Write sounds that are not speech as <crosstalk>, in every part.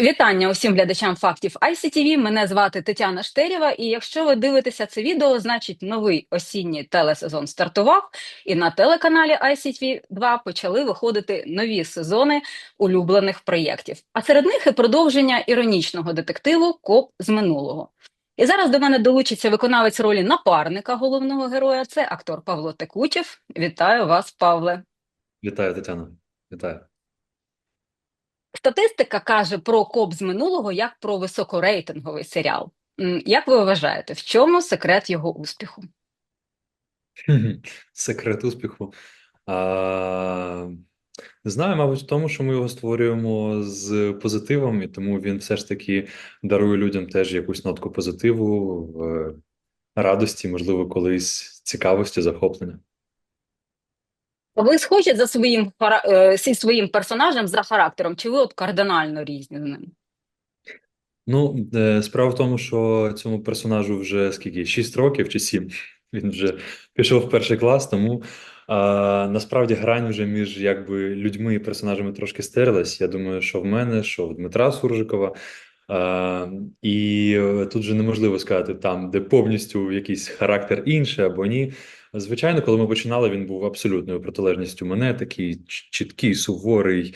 Вітання усім глядачам фактів ICTV. Мене звати Тетяна Штерєва. І якщо ви дивитеся це відео, значить новий осінній телесезон стартував, і на телеканалі ICTV 2 почали виходити нові сезони улюблених проєктів. А серед них і продовження іронічного детективу Коп з минулого. І зараз до мене долучиться виконавець ролі напарника головного героя. Це актор Павло Текучев. Вітаю вас, Павле. Вітаю, Тетяно. Вітаю. Статистика каже про коп з минулого як про високорейтинговий серіал. Як ви вважаєте, в чому секрет його успіху? <laughs> Секрет успіху. А, не знаю, мабуть, в тому, що ми його створюємо з позитивом, і тому він все ж таки дарує людям теж якусь нотку позитиву, радості, можливо, колись цікавості, захоплення. Ви схожі за своїм е, зі своїм персонажем за характером, чи ви от кардинально різні з ним? Ну, е, справа в тому, що цьому персонажу вже скільки? 6 років чи 7. Він вже пішов в перший клас, тому а, насправді грань вже між якби людьми і персонажами трошки стерлась. Я думаю, що в мене, що в Дмитра Суржикова. А, і е, тут же неможливо сказати там, де повністю якийсь характер інший або ні. Звичайно, коли ми починали, він був абсолютною протилежністю мене, такий чіткий, суворий,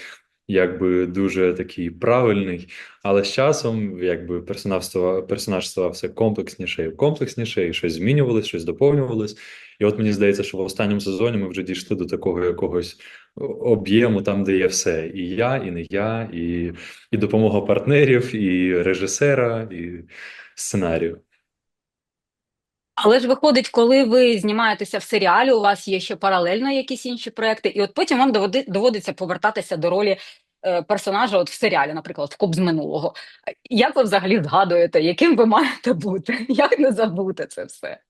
якби дуже такий правильний. Але з часом, якби персонаж ставав, персонаж ставав все комплексніше і комплексніше, і щось змінювалось, щось доповнювалось. І от мені здається, що в останньому сезоні ми вже дійшли до такого якогось об'єму, там, де є все: і я, і не я, і, і допомога партнерів, і режисера, і сценарію. Але ж виходить, коли ви знімаєтеся в серіалі, у вас є ще паралельно якісь інші проекти, і от потім вам доводи- доводиться повертатися до ролі е, персонажа от в серіалі, наприклад, в Коп з минулого. Як ви взагалі згадуєте, яким ви маєте бути? <laughs> Як не забути це все?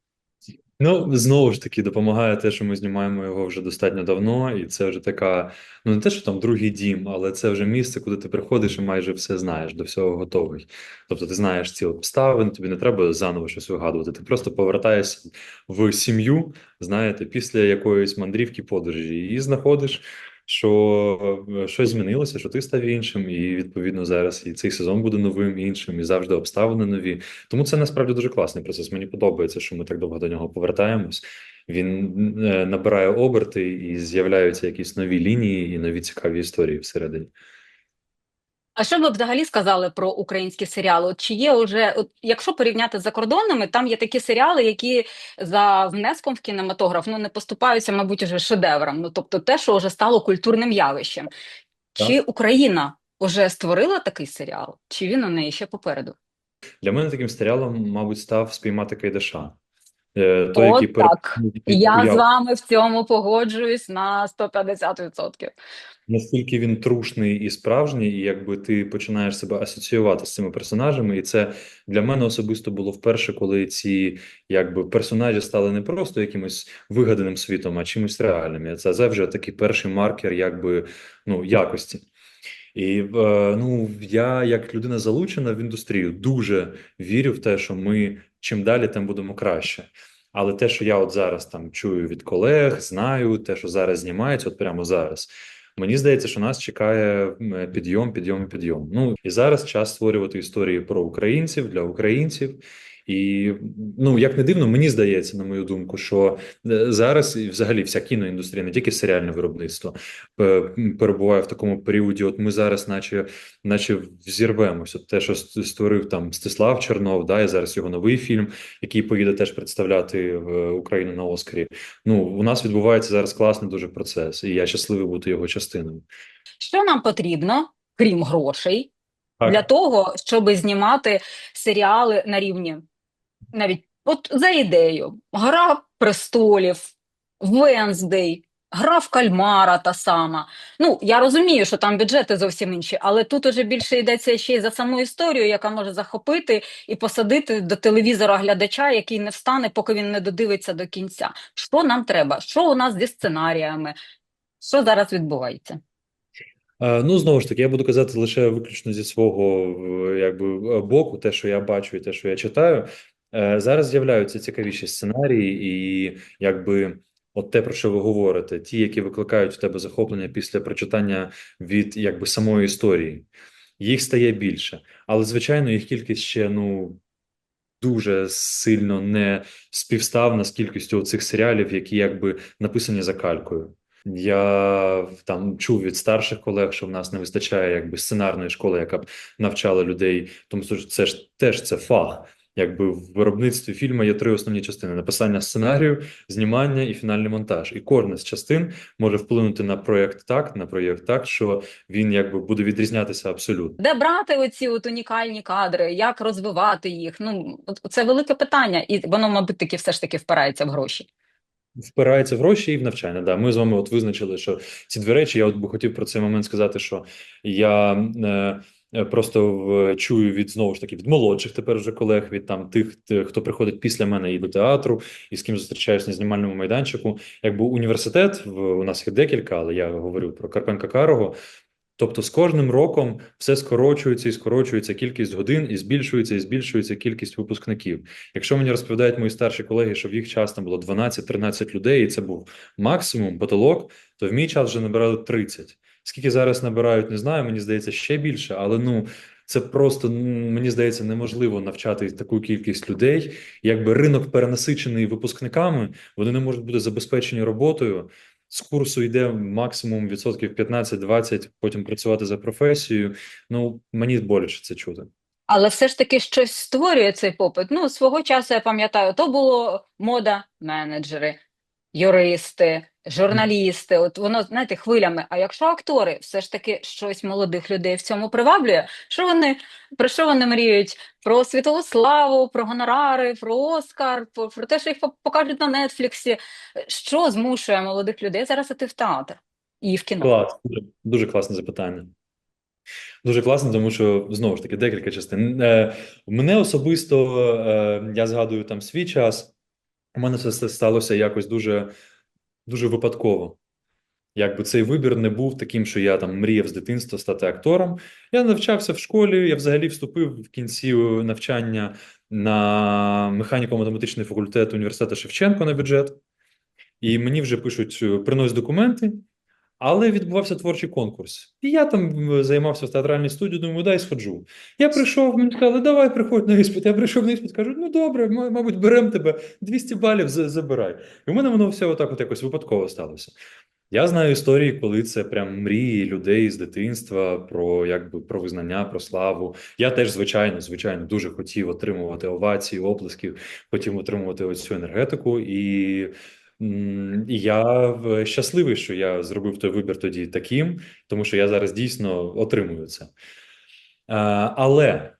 Ну, знову ж таки, допомагає те, що ми знімаємо його вже достатньо давно, і це вже така, ну не те, що там другий дім, але це вже місце, куди ти приходиш і майже все знаєш, до всього готовий. Тобто ти знаєш ці обставини, тобі не треба заново щось вигадувати. Ти просто повертаєшся в сім'ю, знаєте, після якоїсь мандрівки подорожі, і знаходиш, що е, щось змінилося, що ти став іншим, і відповідно зараз і цей сезон буде новим, іншим, і завжди обставини нові. Тому це насправді дуже класний процес. Мені подобається, що ми так довго до нього повертаємось. Він е, набирає оберти і з'являються якісь нові лінії і нові цікаві історії всередині. А що ви взагалі сказали про українські серіали? От чи є вже, от якщо порівняти з закордонними, там є такі серіали, які за внеском в кінематограф ну не поступаються, мабуть, уже шедевром. Ну тобто, те, що вже стало культурним явищем. Чи Україна вже створила такий серіал, чи він у неї ще попереду? Для мене таким серіалом, мабуть, став спіймати Кайдаша. Е, Той, О, який так. Я з вами в цьому погоджуюсь на 150%. Наскільки він трушний і справжній, і якби ти починаєш себе асоціювати з цими персонажами, і це для мене особисто було вперше, коли ці якби персонажі стали не просто якимось вигаданим світом, а чимось реальним. І це, вже такий перший маркер, якби ну якості. І е, ну я, як людина залучена в індустрію, дуже вірю в те, що ми чим далі, тим будемо краще. Але те, що я от зараз там чую від колег, знаю, те, що зараз знімається, от прямо зараз. Мені здається, що нас чекає підйом, підйом, і підйом. Ну і зараз час створювати історії про українців для українців. І ну як не дивно, мені здається, на мою думку, що е, зараз і взагалі вся кіноіндустрія, не тільки серіальне виробництво, перебуває в такому періоді. От ми зараз, наче, наче взірвемось. От те, що створив там Стислав Чернов, да, і зараз його новий фільм, який поїде теж представляти е, Україну на Оскарі. Ну у нас відбувається зараз класний дуже процес, і я щасливий бути його частиною. Що нам потрібно, крім грошей, Так. для того, щоб знімати серіали на рівні навіть от за ідею, гра престолів, Венздей, гра в кальмара та сама. Ну, я розумію, що там бюджети зовсім інші, але тут уже більше йдеться ще й за саму історію, яка може захопити і посадити до телевізора глядача, який не встане, поки він не додивиться до кінця. Що нам треба? Що у нас зі сценаріями? Що зараз відбувається? Е, Ну, знову ж таки, я буду казати лише виключно зі свого е, якби е, боку, те, що я бачу, і те, що я читаю. Е, Зараз з'являються цікавіші сценарії, і якби от те, про що ви говорите, ті, які викликають в тебе захоплення після прочитання від якби самої історії. їх стає більше. Але, звичайно, їх кількість ще ну дуже сильно не співставна з кількістю цих серіалів, які якби написані за калькою. Я там чув від старших колег, що в нас не вистачає якби сценарної школи, яка б навчала людей, тому що це ж теж це фах. Якби в виробництві фільму є три основні частини: написання сценарію, знімання і фінальний монтаж. І кожна з частин може вплинути на проєкт так, на проєкт так, що він якби буде відрізнятися абсолютно. Де брати оці от унікальні кадри, як розвивати їх? Ну це велике питання, і воно, мабуть, таки все ж таки впирається в гроші. Впирається в гроші і в навчання. Да, ми з вами от визначили, що ці дві речі. Я от би хотів про цей момент сказати, що я е, е, просто в, чую від знову ж таки від молодших тепер вже колег, від там тих, хто приходить після мене і до театру, і з ким зустрічаюсь на знімальному майданчику. Якби університет в у нас їх декілька, але я говорю про Карпенка Карого. Тобто з кожним роком все скорочується і скорочується кількість годин, і збільшується і збільшується кількість випускників. Якщо мені розповідають мої старші колеги, що в їх час там було 12-13 людей, і це був максимум потолок, то в мій час вже набирали 30. Скільки зараз набирають, не знаю. Мені здається, ще більше, але ну це просто мені здається неможливо навчати таку кількість людей. Якби ринок перенасичений випускниками, вони не можуть бути забезпечені роботою. З курсу йде максимум відсотків 15-20, потім працювати за професією. Ну мені боляче це чути. Але все ж таки щось створює цей попит. Ну, свого часу я пам'ятаю, то було мода менеджери, юристи, журналісти. От воно, знаєте, хвилями. А якщо актори все ж таки щось молодих людей в цьому приваблює, що вони про що вони мріють? Про світову славу, про гонорари, про Оскар, про, про те, що їх покажуть на Нетфліксі. Що змушує молодих людей зараз іти в театр і в кіно? Клас, дуже, дуже класне запитання. Дуже класно, тому що знову ж таки декілька частин. Е, мене особисто е, я згадую там свій час. У мене це сталося якось дуже, дуже випадково. Якби цей вибір не був таким, що я там мріяв з дитинства стати актором. Я навчався в школі, я взагалі вступив в кінці навчання на механіко-математичний факультет університету Шевченко на бюджет. І мені вже пишуть: е, принось документи. Але відбувався творчий конкурс. І я там займався в театральній студії, думаю, дай сходжу. Я прийшов, мені сказали, давай приходь на іспит. Я прийшов на іспит, кажуть, ну добре, мабуть, беремо тебе, 200 балів за- забирай. І в мене воно все отак от якось випадково сталося. Я знаю історії, коли це прям мрії людей з дитинства про якби про визнання, про славу. Я теж, звичайно, звичайно, дуже хотів отримувати овації, оплесків, хотів отримувати оцю енергетику, і, і я щасливий, що я зробив той вибір тоді таким, тому що я зараз дійсно отримую це. Але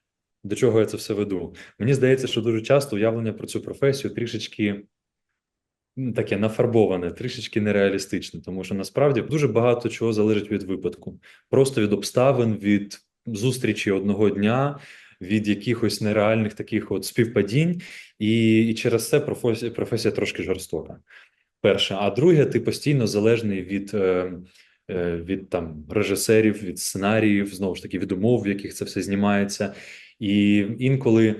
до чого я це все веду? Мені здається, що дуже часто уявлення про цю професію трішечки таке нафарбоване, трішечки нереалістичне, тому що насправді дуже багато чого залежить від випадку, просто від обставин, від зустрічі одного дня, від якихось нереальних таких от співпадінь, і, і через це професія, професія трошки жорстока. Перше, а друге, ти постійно залежний від, е, е, від там режисерів, від сценаріїв, знову ж таки, від умов, в яких це все знімається. І інколи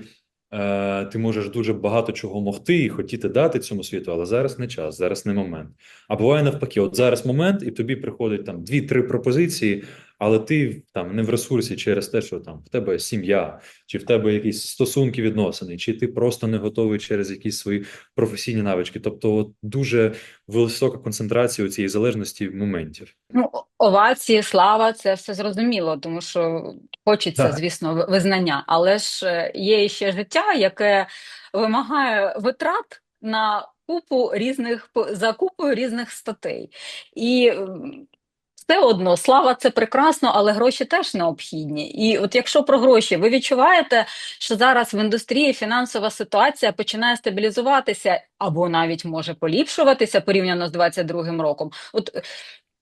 е, ти можеш дуже багато чого могти і хотіти дати цьому світу, але зараз не час, зараз не момент. А буває навпаки, от зараз момент, і тобі приходить там дві-три пропозиції, але ти там не в ресурсі через те, що там в тебе сім'я, чи в тебе якісь стосунки відносини, чи ти просто не готовий через якісь свої професійні навички. Тобто, от дуже висока концентрація у цієї залежності моментів. Ну, овації, слава, це все зрозуміло, тому що хочеться, Так. звісно, визнання, але ж е, є ще життя, яке вимагає витрат на купу різних за купою різних статей. І все одно слава це прекрасно, але гроші теж необхідні. І от якщо про гроші, ви відчуваєте, що зараз в індустрії фінансова ситуація починає стабілізуватися або навіть може поліпшуватися порівняно з 22-м роком. От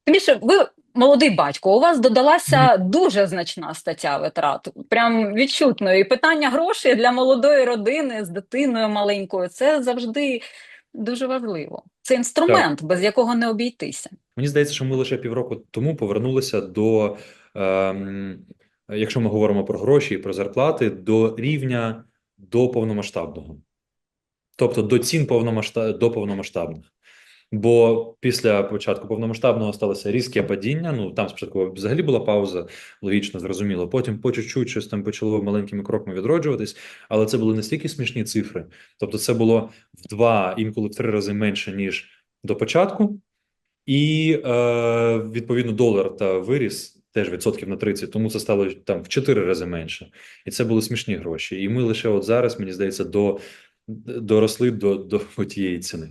Тим більше, ви молодий батько, у вас додалася дуже значна стаття витрат, прям відчутно. І питання грошей для молодої родини з дитиною маленькою це завжди дуже важливо. Це інструмент, без якого не обійтися. Мені здається, що ми лише півроку тому повернулися до, ем, якщо ми говоримо про гроші і про зарплати, до рівня до повномасштабного, тобто до цін повномасштаб, до повномасштабних. Бо після початку повномасштабного сталося різке падіння. Ну там спочатку взагалі була пауза, логічно, зрозуміло. Потім по чуть-чуть щось там почало маленькими кроками відроджуватись, але це були настільки смішні цифри. Тобто, це було в два, інколи в три рази менше ніж до початку, і е, відповідно долар та виріс теж відсотків на 30, тому це стало там в 4 рази менше. І це були смішні гроші. І ми лише от зараз, мені здається, до доросли до, до тієї ціни.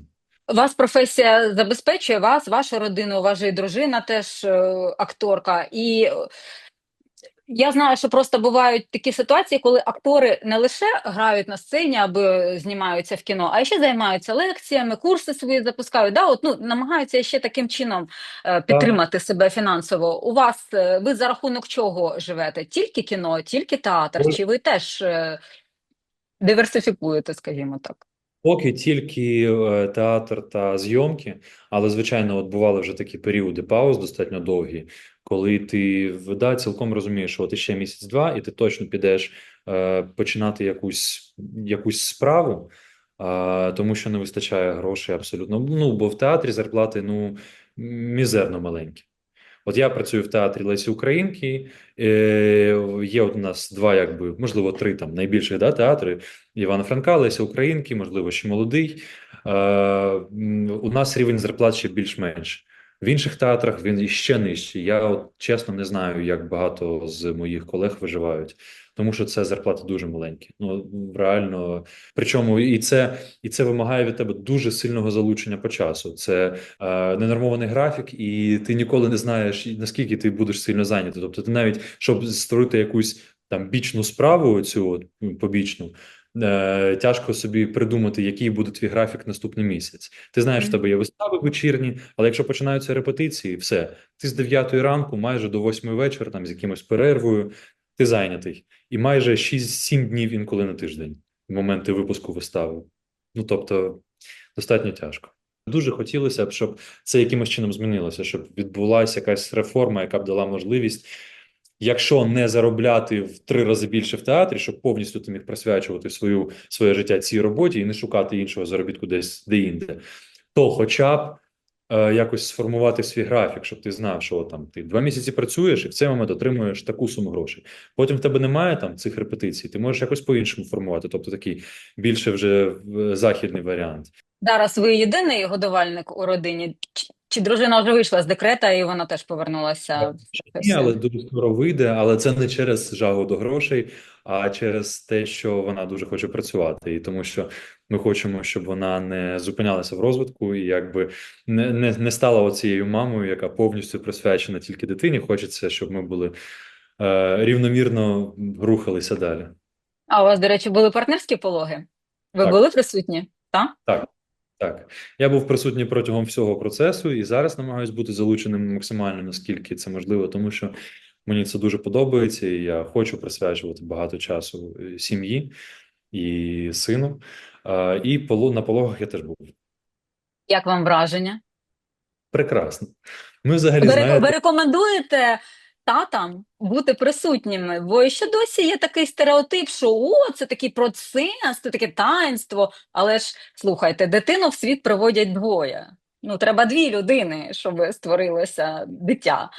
Вас професія забезпечує вас, вашу родину, же і дружина теж е, акторка. І е, я знаю, що просто бувають такі ситуації, коли актори не лише грають на сцені або знімаються в кіно, а ще займаються лекціями, курси свої запускають. Да, от, ну, намагаються ще таким чином е, підтримати себе фінансово. У вас е, ви за рахунок чого живете? Тільки кіно, тільки театр? Чи ви теж е, диверсифікуєте, скажімо так? Поки тільки е, театр та зйомки, але звичайно, от бували вже такі періоди пауз достатньо довгі, коли ти да, цілком розумієш, що от іще місяць-два, і ти точно підеш е, починати якусь, якусь справу, е, тому що не вистачає грошей абсолютно. Ну, бо в театрі зарплати ну мізерно маленькі. От я працюю в театрі Лесі Українки. Е, є у нас два, якби, можливо, три там найбільших да, театри: Івана Франка, Леся Українки, можливо, ще молодий. Е, у нас рівень зарплат ще більш-менш. В інших театрах він іще нижчий. Я от чесно не знаю, як багато з моїх колег виживають, тому що це зарплати дуже маленькі. Ну реально, причому і це, і це вимагає від тебе дуже сильного залучення по часу. Це е, ненормований графік, і ти ніколи не знаєш, наскільки ти будеш сильно зайнятий. Тобто, ти навіть щоб створити якусь там бічну справу, цю побічну. е, Тяжко собі придумати, який буде твій графік наступний місяць. Ти знаєш, в тебе є вистави вечірні, але якщо починаються репетиції, все, ти з 9 ранку, майже до 8 вечора, там з якимось перервою, ти зайнятий. І майже 6-7 днів інколи на тиждень, в моменти випуску вистави. Ну тобто, достатньо тяжко. Дуже хотілося б, щоб це якимось чином змінилося, щоб відбулася якась реформа, яка б дала можливість, якщо не заробляти в три рази більше в театрі, щоб повністю ти міг присвячувати свою своє життя цій роботі і не шукати іншого заробітку десь де-інде, то хоча б якось сформувати свій графік, щоб ти знав, що там ти два місяці працюєш і в цей момент отримуєш таку суму грошей. Потім в тебе немає там цих репетицій, ти можеш якось по-іншому формувати, тобто такий більше вже е, західний варіант. Зараз ви єдиний годувальник у родині? Чи, дружина вже вийшла з декрета і вона теж повернулася Ні, але дуже скоро вийде, але це не через жагу до грошей, а через те, що вона дуже хоче працювати, і тому що ми хочемо, щоб вона не зупинялася в розвитку і якби не, не, не стала оцією мамою, яка повністю присвячена тільки дитині. Хочеться, щоб ми були е, рівномірно рухалися далі. А у вас, до речі, були партнерські пологи? Ви Так. були присутні? Так? Так, так. Я був присутній протягом всього процесу і зараз намагаюся бути залученим максимально, наскільки це можливо, тому що мені це дуже подобається, і я хочу присвячувати багато часу е, сім'ї і сину. І на пологах я теж був. Як вам враження? Прекрасно. Ми взагалі Ви, знаєте, ви рекомендуєте татам бути присутніми? Бо ще досі є такий стереотип, що о, це такий процес, це таке таїнство. Але ж слухайте, дитину в світ приводять двоє. Ну, треба дві людини, щоб створилося дитя.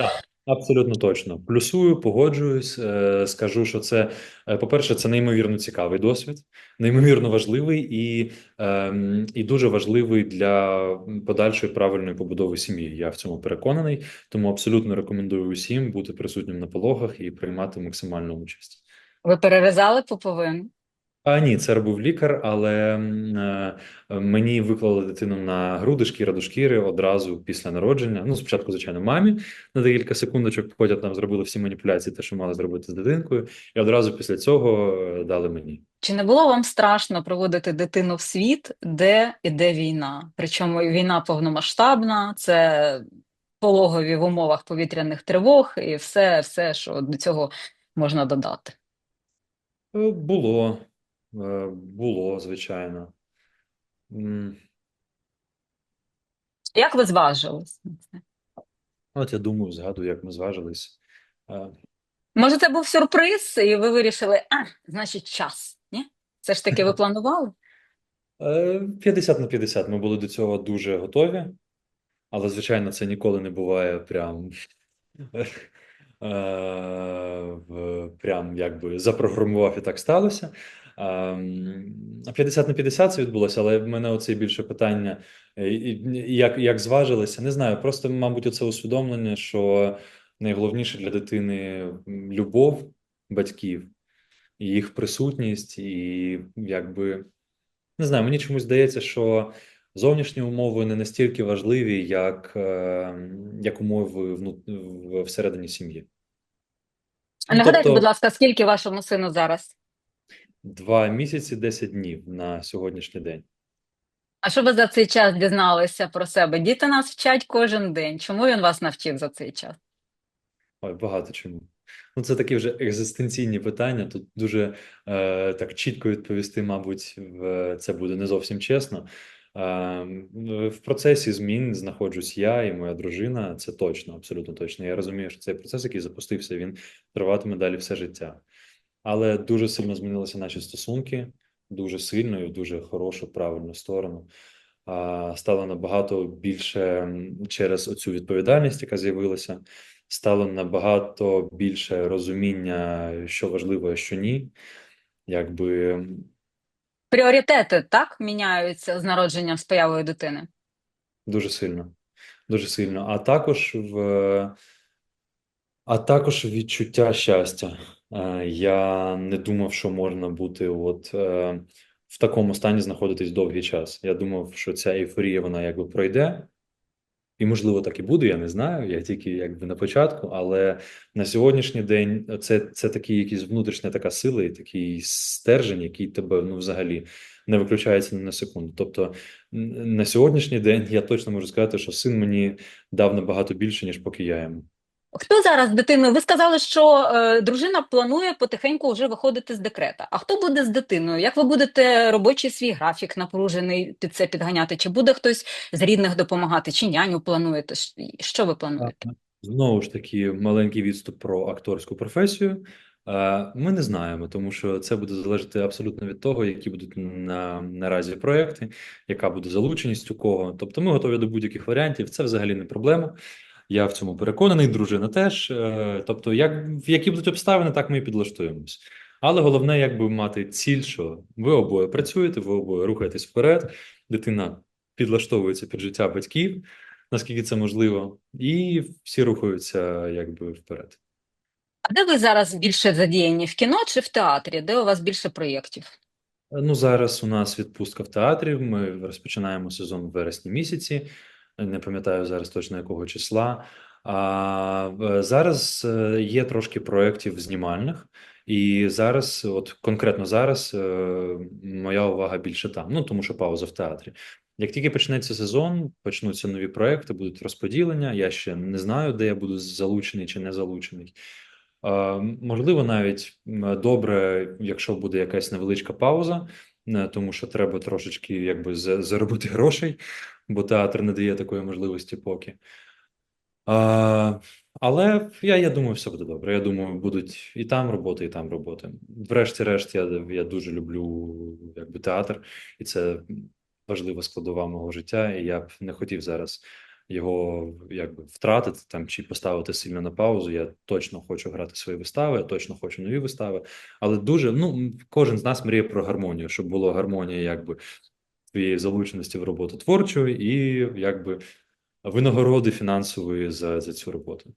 Абсолютно точно. Плюсую, погоджуюсь. е, Скажу, що це, е, по-перше, це неймовірно цікавий досвід, неймовірно важливий і, ем, і дуже важливий для подальшої правильної побудови сім'ї. Я в цьому переконаний, тому абсолютно рекомендую усім бути присутнім на пологах і приймати максимальну участь. Ви перерізали пуповину? А ні, це робив лікар, але е, мені виклали дитину на груди шкіра до шкіри одразу після народження. Ну, спочатку, звичайно, мамі на декілька секундочок, потім там зробили всі маніпуляції, те, що мали зробити з дитинкою, і одразу після цього е, дали мені. Чи не було вам страшно проводити дитину в світ, де іде війна? Причому війна повномасштабна, це пологові в умовах повітряних тривог і все, все, що до цього можна додати. Е, Було, було, звичайно. Як ви зважились на це? От я думаю, згадую, як ми зважились. Е, Може, це був сюрприз, і ви вирішили, а, значить, час, ні? Все ж таки ви <laughs> планували? Е, 50 на 50 ми були до цього дуже готові. Але, звичайно, це ніколи не буває прям, <laughs> е, прям якби запрограмував і так сталося. Ем, 50 на 50 це відбулося, але в мене оце більше питання, е, як, як зважилися, не знаю, просто, мабуть, оце усвідомлення, що найголовніше для дитини любов батьків, і їх присутність, і якби не знаю, мені чомусь здається, що зовнішні умови не настільки важливі, як, е, як умови вну, в- всередині сім'ї. А нагадайте, тобто, будь ласка, скільки вашому сину зараз? Два місяці, 10 днів на сьогоднішній день. А що ви за цей час дізналися про себе? Діти нас вчать кожен день. Чому він вас навчив за цей час? Ой, багато чому. Ну, це такі вже екзистенційні питання. Тут дуже е, так чітко відповісти, мабуть, в це буде не зовсім чесно. Е, в процесі змін знаходжусь я і моя дружина. Це точно, абсолютно точно. Я розумію, що цей процес, який запустився, він триватиме далі все життя. Але дуже сильно змінилися наші стосунки, дуже сильно і в дуже хорошу, правильну сторону. Стало набагато більше через оцю відповідальність, яка з'явилася, стало набагато більше розуміння, що важливо, а що ні. Якби Пріоритети так міняються з народженням з появою дитини. дуже сильно, дуже сильно. А також в А також відчуття щастя. Е, Я не думав, що можна бути от е, в такому стані знаходитись довгий час. Я думав, що ця ейфорія вона якби пройде, і можливо так і буде. Я не знаю. Я тільки якби на початку. Але на сьогоднішній день це, це такий якийсь внутрішня така сила і такий стержень, який тебе ну взагалі не виключається ні на секунду. Тобто на сьогоднішній день я точно можу сказати, що син мені дав набагато більше, ніж поки я йому. Хто зараз дитиною? Ви сказали, що е, дружина планує потихеньку вже виходити з декрета. А хто буде з дитиною? Як ви будете робочий свій графік напружений під це підганяти? Чи буде хтось з рідних допомагати? Чи няню плануєте? Що ви плануєте? Знову ж таки, маленький відступ про акторську професію. Ми не знаємо, тому що це буде залежати абсолютно від того, які будуть на, наразі проекти, яка буде залученість у кого. Тобто, ми готові до будь-яких варіантів. Це взагалі не проблема. Я в цьому переконаний, дружина теж. Е, Тобто, як в які будуть обставини, так ми і підлаштуємось. Але головне, якби мати ціль, що ви обоє працюєте, ви обоє рухаєтесь вперед, дитина підлаштовується під життя батьків, наскільки це можливо, і всі рухаються якби вперед. А де ви зараз більше задіяні? В кіно чи в театрі? Де у вас більше проєктів? Ну, зараз у нас відпустка в театрі. Ми розпочинаємо сезон в вересні місяці. Не пам'ятаю зараз точно якого числа. А зараз е, є трошки проєктів знімальних, і зараз, от конкретно зараз, е, моя увага більше там. Ну тому що пауза в театрі. Як тільки почнеться сезон, почнуться нові проекти, будуть розподілення. Я ще не знаю, де я буду залучений чи не залучений. Можливо, навіть добре, якщо буде якась невеличка пауза, е, тому що треба трошечки якби заробити грошей, бо театр не дає такої можливості поки. А, але я, я думаю, все буде добре. Я думаю, будуть і там роботи, і там роботи. Врешті-решт, я, я дуже люблю якби театр, і це важлива складова мого життя. І я б не хотів зараз його якби втратити там чи поставити сильно на паузу. Я точно хочу грати свої вистави, я точно хочу нові вистави. Але дуже ну кожен з нас мріє про гармонію, щоб була гармонія, якби твоєї залученості в роботу творчу і якби винагороди фінансової за, за цю роботу.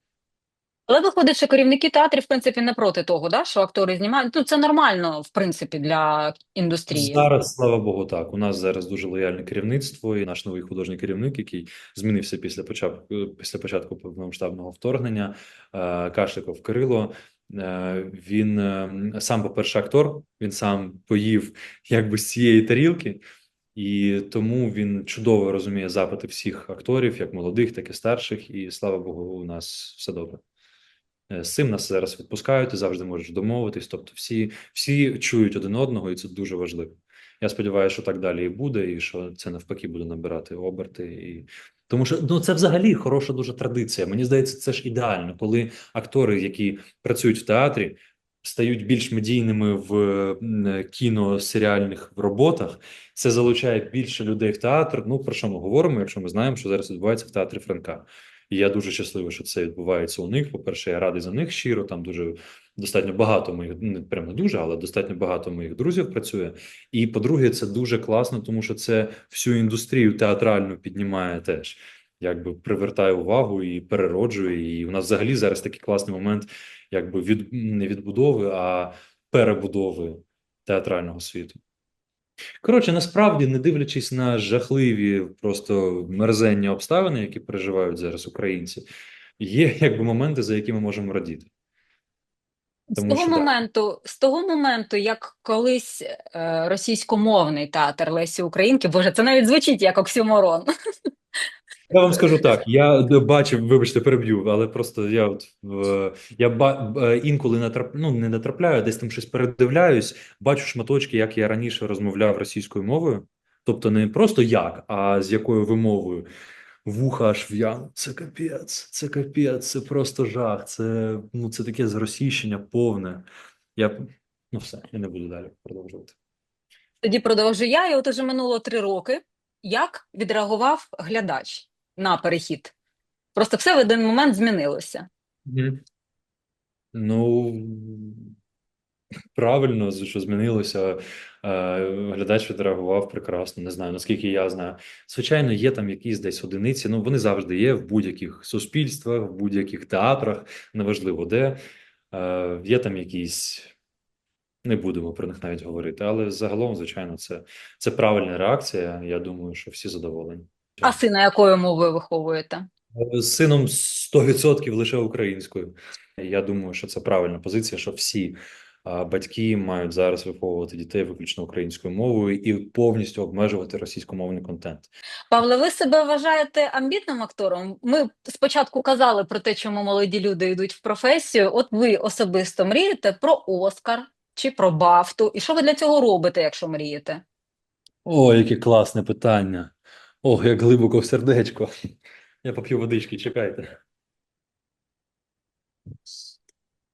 Але виходить, що керівники театрів, в принципі, не проти того, да, що актори знімають. Ну, це нормально, в принципі, для індустрії. Зараз, слава Богу, так. У нас зараз дуже лояльне керівництво, і наш новий художній керівник, який змінився після початку після початку повномасштабного вторгнення, е, Кашликов Кирило. е, Він е, сам, по-перше, актор, він сам поїв якби з цієї тарілки, і тому він чудово розуміє запити всіх акторів, як молодих, так і старших. І слава Богу, у нас все добре. Е, З цим нас зараз відпускають, ти завжди можеш домовитись. Тобто, всі, всі чують один одного, і це дуже важливо. Я сподіваюся, що так далі і буде, і що це навпаки буде набирати оберти. І... Тому що ну це взагалі хороша дуже традиція. Мені здається, це ж ідеально, коли актори, які працюють в театрі, стають більш медійними в кіносеріальних роботах. Це залучає більше людей в театр. Ну про що ми говоримо, якщо ми знаємо, що зараз відбувається в театрі Франка. І я дуже щасливий, що це відбувається у них. По-перше, я радий за них щиро. Там дуже достатньо багато моїх, не прямо не дуже, але достатньо багато моїх друзів працює. І по-друге, це дуже класно, тому що це всю індустрію театральну піднімає теж. Якби привертає увагу і перероджує. І у нас взагалі зараз такий класний момент, якби від не відбудови, а перебудови театрального світу. Коротше, насправді, не дивлячись на жахливі просто мерзенні обставини, які переживають зараз українці, є якби моменти, за які ми можемо радіти. З того що, моменту, з того моменту, як колись е, російськомовний театр Лесі Українки, боже, це навіть звучить як оксюморон. Я вам скажу так, я бачив, вибачте, переб'ю, але просто я от е, я ба, інколи натрап, ну, не натрапляю, десь там щось передивляюсь, бачу шматочки, як я раніше розмовляв російською мовою. Тобто не просто як, а з якою вимовою. Вуха аж в'яну. Це капець, це капець, це просто жах. Це, ну, це таке зросійщення повне. Я, ну все, я не буду далі продовжувати. Тоді продовжу я, і от уже минуло три роки. Як відреагував глядач на перехід? Просто все в один момент змінилося. Ну, правильно, що змінилося. Е, Глядач відреагував прекрасно. Не знаю, наскільки я знаю. Звичайно, є там якісь десь одиниці. Ну, вони завжди є в будь-яких суспільствах, в будь-яких театрах, неважливо де. Е, Є там якісь. Не будемо про них навіть говорити, але загалом, звичайно, це, це правильна реакція. Я думаю, що всі задоволені. А сина якою мовою виховуєте? З сином 100% лише українською. Я думаю, що це правильна позиція, що всі батьки мають зараз виховувати дітей виключно українською мовою і повністю обмежувати російськомовний контент. Павле, ви себе вважаєте амбітним актором? Ми спочатку казали про те, чому молоді люди йдуть в професію. От ви особисто мрієте про Оскар чи про Бафту? І що ви для цього робите, якщо мрієте? О, яке класне питання. Ох, як глибоко в сердечко. Я поп'ю водички, чекайте.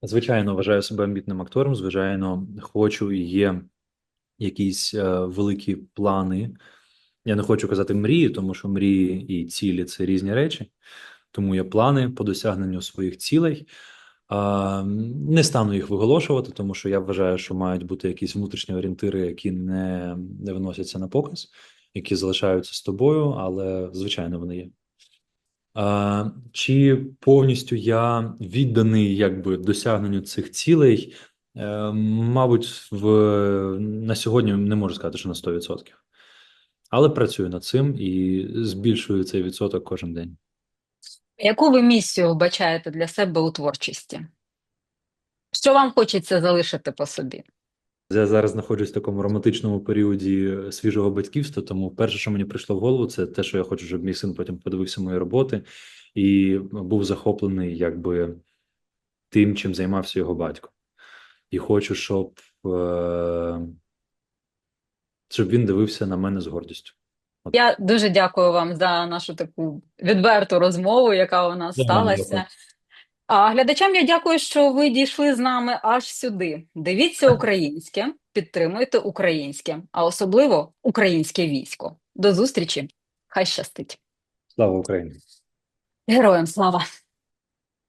Звичайно, вважаю себе амбітним актором. Звичайно, хочу і є якісь е, великі плани. Я не хочу казати мрії, тому що мрії і цілі це різні речі. Тому є плани по досягненню своїх цілей. А, не стану їх виголошувати, тому що я вважаю, що мають бути якісь внутрішні орієнтири, які не, не виносяться на показ, які залишаються з тобою, але звичайно вони є. А, чи повністю я відданий якби досягненню цих цілей? Е, мабуть, в, на сьогодні не можу сказати, що на 100%. Але працюю над цим і збільшую цей відсоток кожен день. Яку ви місію вбачаєте для себе у творчості? Що вам хочеться залишити по собі? Я зараз знаходжусь в такому романтичному періоді свіжого батьківства, тому перше, що мені прийшло в голову, це те, що я хочу, щоб мій син потім подивився мої роботи і був захоплений якби тим, чим займався його батько. І хочу, щоб, е- щоб він дивився на мене з гордістю. Я дуже дякую вам за нашу таку відверту розмову, яка у нас сталася. А глядачам я дякую, що ви дійшли з нами аж сюди. Дивіться українське, підтримуйте українське, а особливо українське військо. До зустрічі! Хай щастить! Слава Україні! Героям слава!